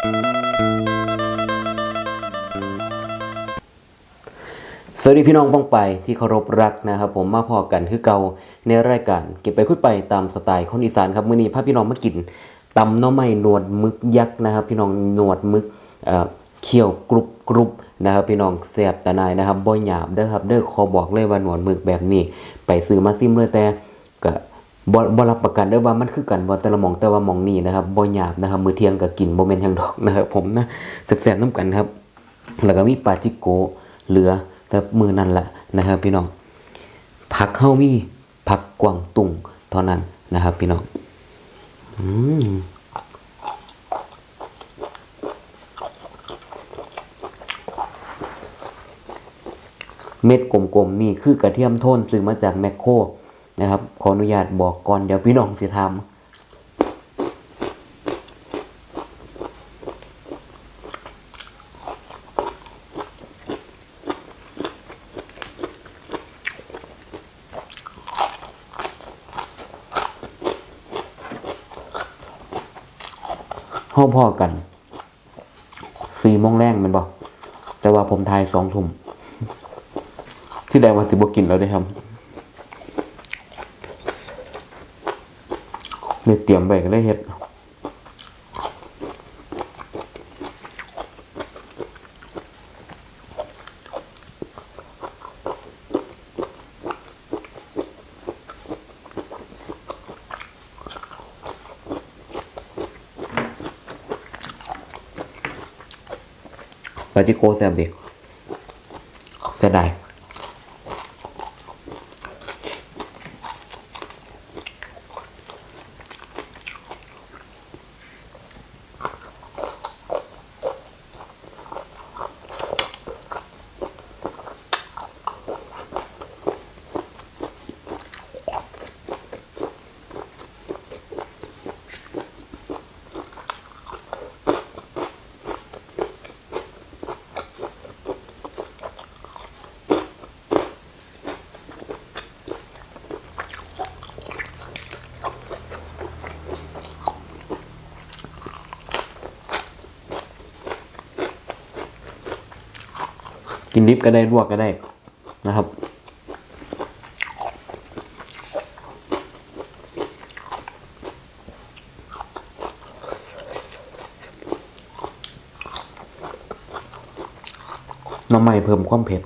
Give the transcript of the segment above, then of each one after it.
สวัสดีพี่น้องป้องไปที่เคารพรักนะครับผมมาพอกันคือเก่าในรายการเก็บไปคุยไปตามสไตล์คนอีสานครับมื้อนี้พาพี่น้องมากินตำน้อไม้หนวดมึกยักษ์นะครับ พี่น้องหนวดมึกเเคี่ยวกรุบกรุบนะครับพี่น้องแสบแต่นายนะครับบ่หยาบเด้อครับเด้อขอบอกเลยว่าหนวดมึกแบบนี้ ไปซื้อมาซิมเลยแต่ก็ บ่บ่รับประกันเด้อว่ามันคือกันบ่แต่ละหม่องแต่ว่าหม่องนี้นะครับบ่หยาบนะครับ มื้อเที่ยงก็กินบ่แม่นหยังดอกนะครับผมนะแซ่บๆนํกันครับ แล้วก็มีปาจิโกเหลือแต่มือนั่นแหละนะครับ พี่น้องผักเข้ามีผักกวางตุงเท่านั้นนะครับ พี่น้องอืมเม็ดกลมๆนี่คือกระเทียมโทนซื้อมาจากแมคโคร นะครับ ขออนุญาตบอกก่อนเดี๋ยวพี่น้องสิทำห้องพ่อกันสี่โมงแรงมันบอกแต่ว่าผมทายสองทุ่มที่แดงว่าสิบกินแล้วได้ครับ เลยเตรียมไปก็เลยเฮ็ดปาจิโกแซ่บดิเสียดาย กินดิบก็ได้ลวกก็ได้นะครับ น้ำใหม่เพิ่มความเผ็ด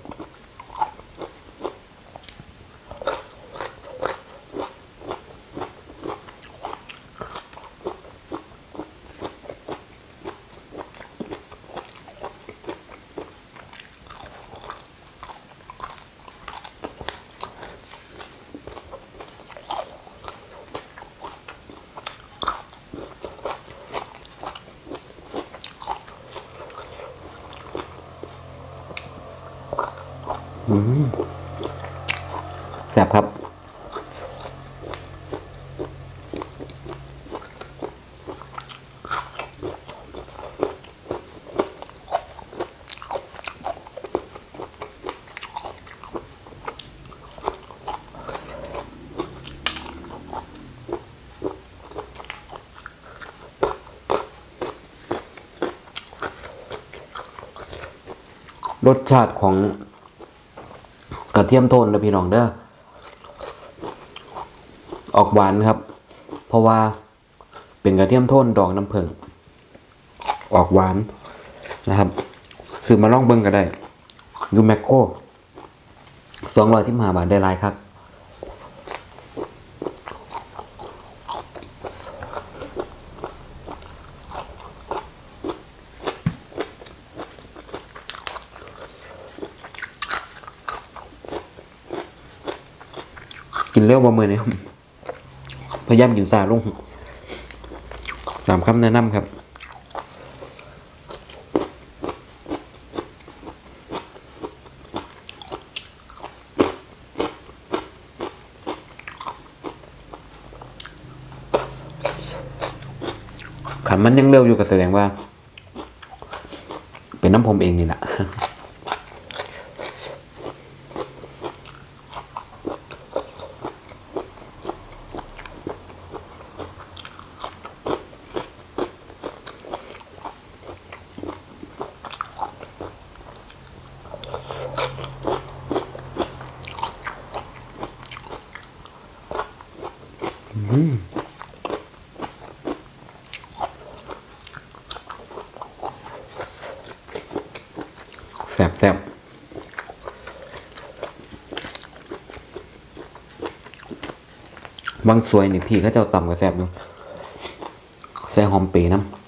แซ่บครับ รสชาติของ ทียมโทนนะพี่น้องเด้อออกหวานครับ เพราะว่าเป็นกระเทียมโทนดอกน้ำผึ้งออกหวานนะครับ คือมาลองเบิ้งก็ได้ ดูแมคโครสองร้อยสิบห้าบาทได้ลายครับ ร็วบ่มือนี่ครับพยายามกินสาลงตามคำแนะนำครับขันมันยังเร็วอยู่ก็แสดงว่า เป็นน้ำผมเองนี่แหละ แซ่บแซ่บ บางสวยนี่พี่เขาเจ้าต่ำกระแซบอยู่แซ่หอมปีน้ำ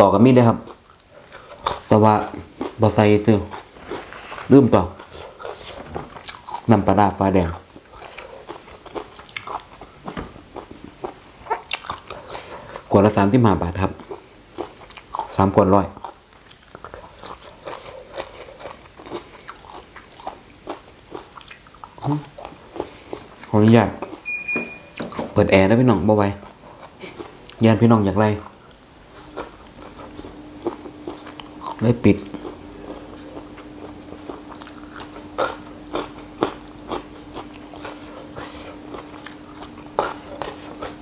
ตอกับมีดเลยครับ แต่ว่าบอใส่ซื้อลืมต่อนำปลาดาฟ้าแดงขวดละสามที่มาบาทครับสามขวดร้อยขออนุญาตเปิดแอร์ได้พี่น้องบ่ไหว้ยานพี่น้องอยากไร เลยปิด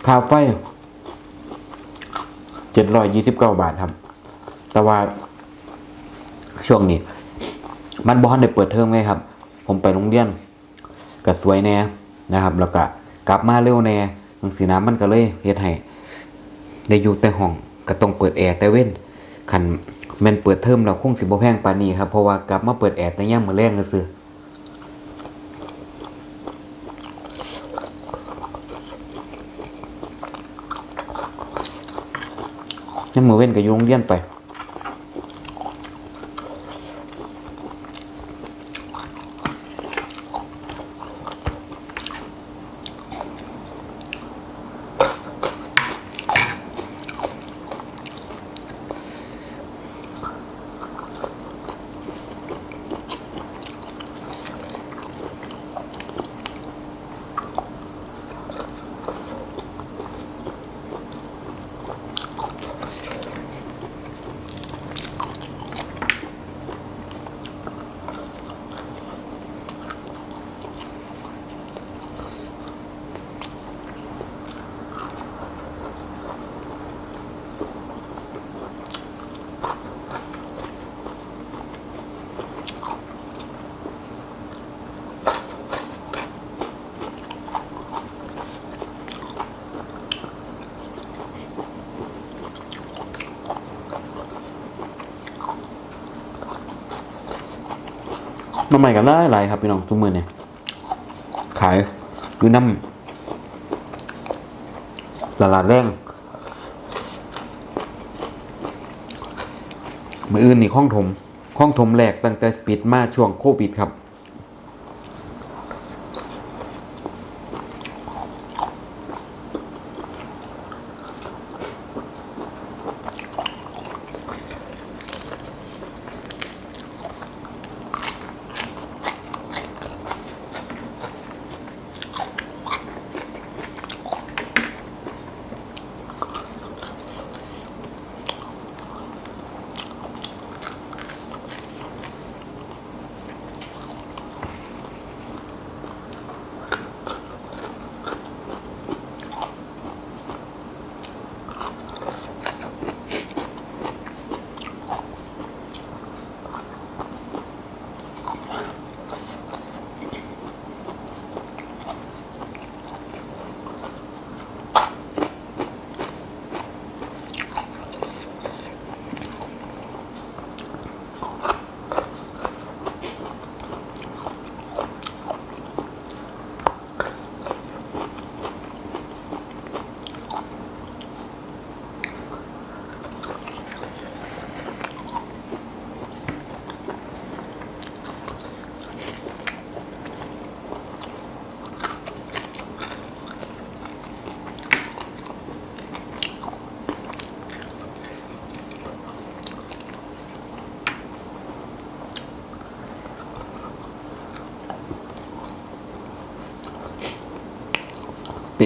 ค่าไฟเจ็ดร้อยยี่สิบเก้าบาทครับ แต่ว่า ช่วงนี้ มันบอลได้เปิดเทอมไงครับ ผมไปโรงเรียนก็สวยแน่นะครับ แล้วก็กลับมาเร็วแน่บางสีน้ำมันก็เลยเฮ็ดให้ได้อยู่แต่ห้องก็ต้องเปิดแอร์แต่เว้นคัน แม่นเปิดเทอมเราคงสิบ่แพงปานนี้ครับ เพราะว่ากลับมาเปิดแอร์แต่ย่ามมื้อแรงก็ซื้อๆยางมือเว้นก็อยู่โรงเรียนไป น้ำใหม่กันหลายหลายครับพี่น้องทุกมือเนี่ยขายคือน้ำตลาดแรงมืออื่นนี่ข้องถมข้องถมแหลกตั้งแต่ปิดมาช่วงโควิดครับ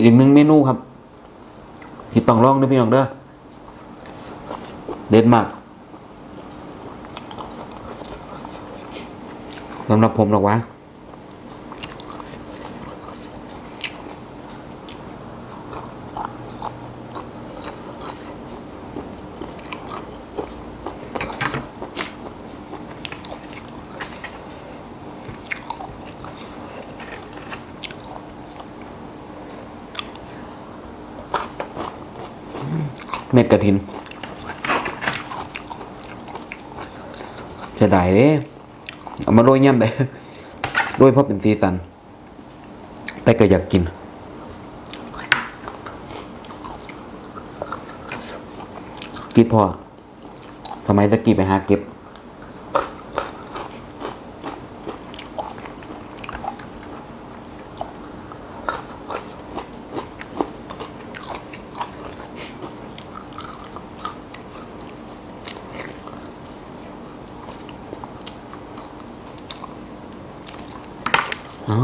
เป็นอีกหนึ่งเมนูครับ ที่ต้องลองด้วยพี่น้องเด้อเด็ดมากสำหรับผมหรอกวะ กระถินจะได้เด้เอามาโรยย่ำได้โรยเพราะเป็นซีซัน แต่ก็อยากกิน กิดพอทำไมตะกี้ไปหาเก็บ อ้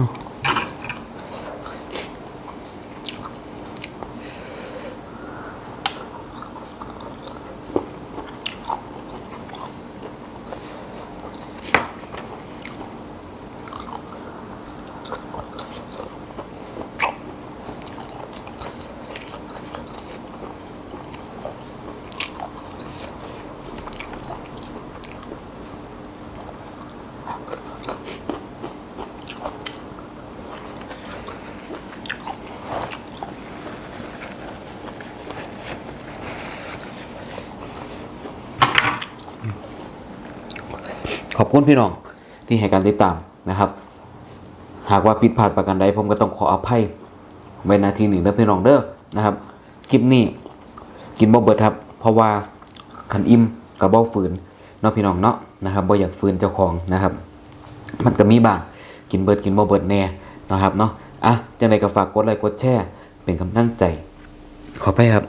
อบคุณพี่น้องที่ให้การติดตามนะครับ หากว่าผิดพลาดประการใดผมก็ต้องขออภัยไว้นาทีหนึ่งนะพี่น้องเด้อนะครับ คลิปนี้กินบ่เบิดครับ เพราะว่าขันอิ่มกับบ่ฝืนเนาะพี่น้องเนาะนะครับบ่อยากฝืนเจ้าของนะครับ มันก็มีบางกินเบิดกินบ่เบิดแน่นะครับเนาะอะจังไดก็ฝากกดไลค์กดแชร์เป็นกำลังใจ ขอไปครับ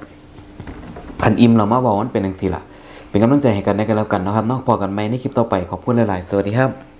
ขันอิ่มเรามาบอกว่ามันเป็นจังซี่ล่ะ เป็นกำลังใจให้กันได้กันแล้วกันนะครับนอกพอกันไหมในคลิปต่อไปขอบคุณหลายๆ สวัสดีครับ